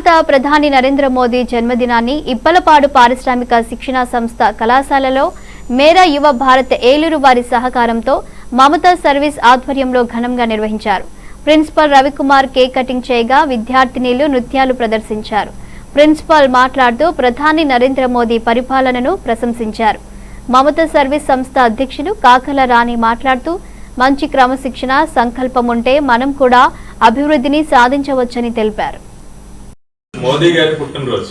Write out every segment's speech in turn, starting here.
భారత ప్రధాని నరేంద్ర మోదీ జన్మదినాన్ని ఇప్పలపాడు పారిశ్రామిక శిక్షణా సంస్థ కళాశాలలో మేరా యువ భారత్ ఏలూరు వారి సహకారంతో మమతా సర్వీస్ ఆధ్వర్యంలో ఘనంగా నిర్వహించారు. ప్రిన్సిపల్ రవికుమార్ కేక్ కటింగ్ చేయగా విద్యార్థినీలు నృత్యాలు ప్రదర్శించారు. ప్రిన్సిపాల్ మాట్లాడుతూ ప్రధాని నరేంద్ర మోదీ పరిపాలనను ప్రశంసించారు. మమతా సర్వీస్ సంస్థ అధ్యక్షులు కాకల రాణి మాట్లాడుతూ మంచి క్రమశిక్షణ సంకల్పం ఉంటే మనం కూడా అభివృద్ధిని సాధించవచ్చని తెలిపారు. మోదీ గారి పుట్టినరోజు.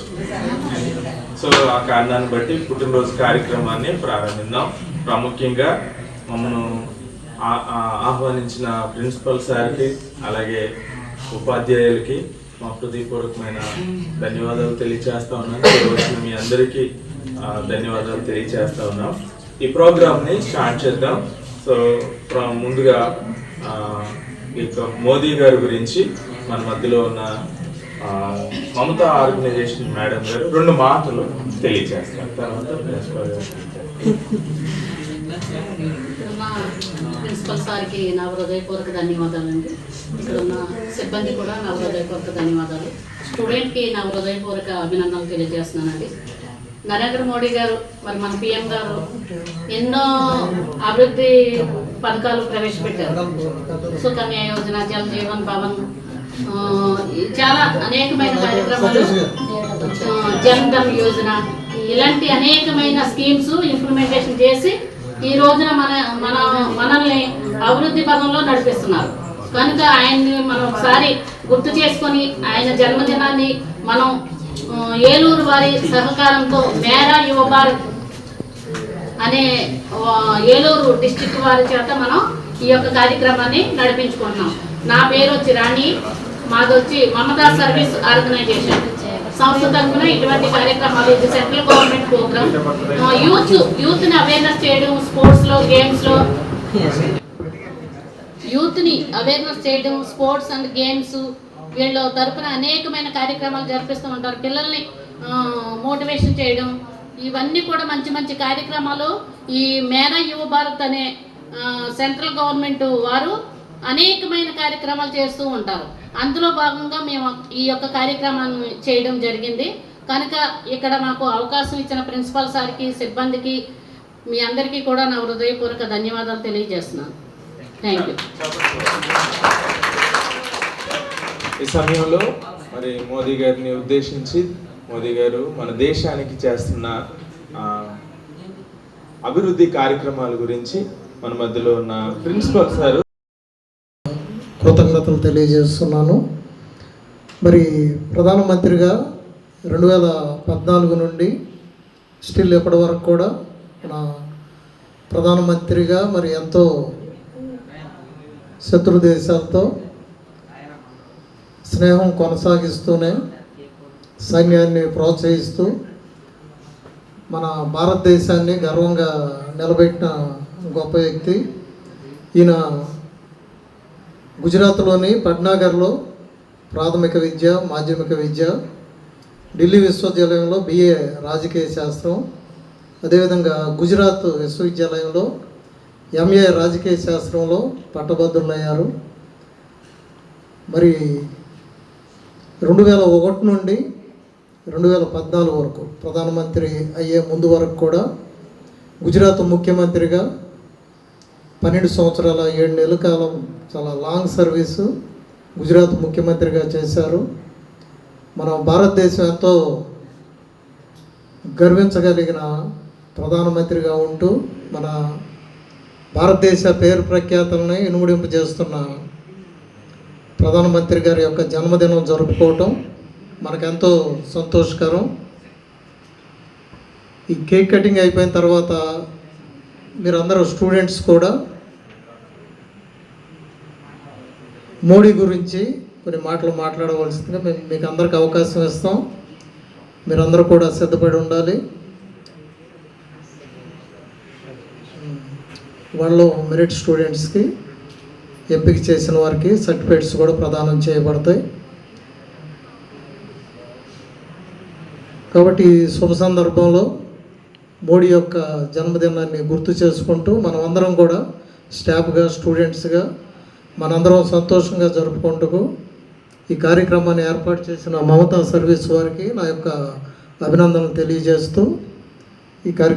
సో ఆ కారణాన్ని బట్టి పుట్టినరోజు కార్యక్రమాన్ని ప్రారంభిద్దాం ప్రాముఖ్యంగా మమ్మల్ని ఆహ్వానించిన ప్రిన్సిపల్ సార్కి అలాగే ఉపాధ్యాయులకి మా హృదయపూర్వకమైన ధన్యవాదాలు తెలియచేస్తా ఉన్నాను. ఈ మీ అందరికీ ధన్యవాదాలు తెలియచేస్తా ఉన్నాం. ఈ ప్రోగ్రామ్ని స్టార్ట్ చేద్దాం. సో ప్ర- ముందుగా ఆ, ఈ మోదీ గారి గురించి మన మధ్యలో ఉన్న మమతా ఆర్గనైజేషన్ మేడం గారు రెండు మాటలు తెలియజేస్తారు. తర్వాత ప్రిన్సిపల్ సార్కి నా హృదయపూర్వక ధన్యవాదాలండి. ఇక్కడున్న సిబ్బంది కూడా నా హృదయపూర్వక ధన్యవాదాలు. స్టూడెంట్కి నా హృదయపూర్వక అభినందనలు తెలియజేస్తున్నానండి. నరేంద్ర మోడీ గారు మరి మన పిఎం గారు ఎన్నో అభివృద్ధి పథకాలు ప్రవేశపెట్టారు. సుకన్య యోజన జల్ జీవన్ భవన్ చాలా అనేకమైన కార్యక్రమాలు. ఆ, జన్ ధన్ యోజన. ఇలాంటి అనేకమైన స్కీమ్స్ ఇంప్లిమెంటేషన్ చేసి ఈ రోజున మన మన మనల్ని అభివృద్ధి పదంలో నడిపిస్తున్నారు. కనుక ఆయన్ని మనం ఒకసారి గుర్తు చేసుకొని ఆయన జన్మదినాన్ని మనం ఏలూరు వారి సహకారంతో మేరా యువ భారత్ అనే ఏలూరు డిస్టిక్ వారి చేత మనం ఈ యొక్క కార్యక్రమాన్ని నడిపించుకుంటున్నాం. నా పేరు వచ్చి రాణి. మాది వచ్చి మమతా సర్వీస్ ఆర్గనైజేషన్. సంస్థ తరఫున ఇటువంటి కార్యక్రమాలు ఇది సెంట్రల్ గవర్నమెంట్ ప్రోగ్రామ్ యూత్ యూత్ని అవేర్నెస్ చేయడం స్పోర్ట్స్లో గేమ్స్లో యూత్ని అవేర్నెస్ చేయడం స్పోర్ట్స్ అండ్ గేమ్స్. వీళ్ళ తరపున అనేకమైన కార్యక్రమాలు జరిపిస్తూ ఉంటారు. పిల్లల్ని మోటివేషన్ చేయడం. ఇవన్నీ కూడా మంచి మంచి కార్యక్రమాలు. ఈ మేనా యువ భారత్ అనే సెంట్రల్ గవర్నమెంట్ వారు అనేకమైన కార్యక్రమాలు చేస్తూ ఉంటారు. అందులో భాగంగా మేము ఈ యొక్క కార్యక్రమాన్ని చేయడం జరిగింది. కనుక ఇక్కడ మాకు అవకాశం ఇచ్చిన ప్రిన్సిపల్ సార్కి సిబ్బందికి మీ అందరికీ కూడా నా హృదయపూర్వక ధన్యవాదాలు తెలియజేస్తున్నాను. థ్యాంక్ యూ ఈ సమయంలో మరి మోదీ గారిని ఉద్దేశించి మోదీ గారు మన దేశానికి చేస్తున్న అభివృద్ధి కార్యక్రమాల గురించి మన మధ్యలో ఉన్న ప్రిన్సిపల్ సారు కృతజ్ఞతలు తెలియజేస్తున్నాను. మరి ప్రధానమంత్రిగా రెండు వేల పద్నాలుగు నుండి స్టిల్ ఇప్పటి వరకు కూడా మన ప్రధానమంత్రిగా మరి ఎంతో శత్రు దేశాలతో స్నేహం కొనసాగిస్తూనే సైన్యాన్ని ప్రోత్సహిస్తూ మన భారతదేశాన్ని గర్వంగా నిలబెట్టిన గొప్ప వ్యక్తి. ఈయన గుజరాత్లోని పట్నాగర్లో ప్రాథమిక విద్య మాధ్యమిక విద్య ఢిల్లీ విశ్వవిద్యాలయంలో బిఏ రాజకీయ శాస్త్రం అదేవిధంగా గుజరాత్ విశ్వవిద్యాలయంలో ఎంఏ రాజకీయ శాస్త్రంలో పట్టభద్రులయ్యారు. మరి రెండు వేల ఒకటి నుండి రెండు వేల పద్నాలుగు వరకు ప్రధానమంత్రి అయ్యే ముందు వరకు కూడా గుజరాత్ ముఖ్యమంత్రిగా పన్నెండు సంవత్సరాల ఏడు నెలల కాలం చాలా లాంగ్ సర్వీసు గుజరాత్ ముఖ్యమంత్రిగా చేశారు. మన భారతదేశం ఎంతో గర్వించగలిగిన ప్రధానమంత్రిగా ఉంటూ మన భారతదేశ పేరు ప్రఖ్యాతలని ఇనుముడింపు చేస్తున్న ప్రధానమంత్రి గారి యొక్క జన్మదినం జరుపుకోవటం మనకెంతో సంతోషకరం. ఈ కేక్ కటింగ్ అయిపోయిన తర్వాత మీరందరూ స్టూడెంట్స్ కూడా మోడీ గురించి కొన్ని మాటలు మాట్లాడవలసిందిగా మేము మీకు అందరికి అవకాశం ఇస్తాం. మీరందరూ కూడా సిద్ధపడి ఉండాలి. వాళ్ళు మెరిట్ స్టూడెంట్స్కి ఎంపిక చేసిన వారికి సర్టిఫికేట్స్ కూడా ప్రదానం చేయబడతాయి. కాబట్టి ఈ శుభ సందర్భంలో మోడీ యొక్క జన్మదినాన్ని గుర్తు చేసుకుంటూ మనం అందరం కూడా స్టాఫ్గా స్టూడెంట్స్గా మనందరం సంతోషంగా జరుపుకుంటూ ఈ కార్యక్రమాన్ని ఏర్పాటు చేసిన మమతా సర్వీస్ వారికి నా యొక్క అభినందనలు తెలియజేస్తూ ఈ కార్యక్రమం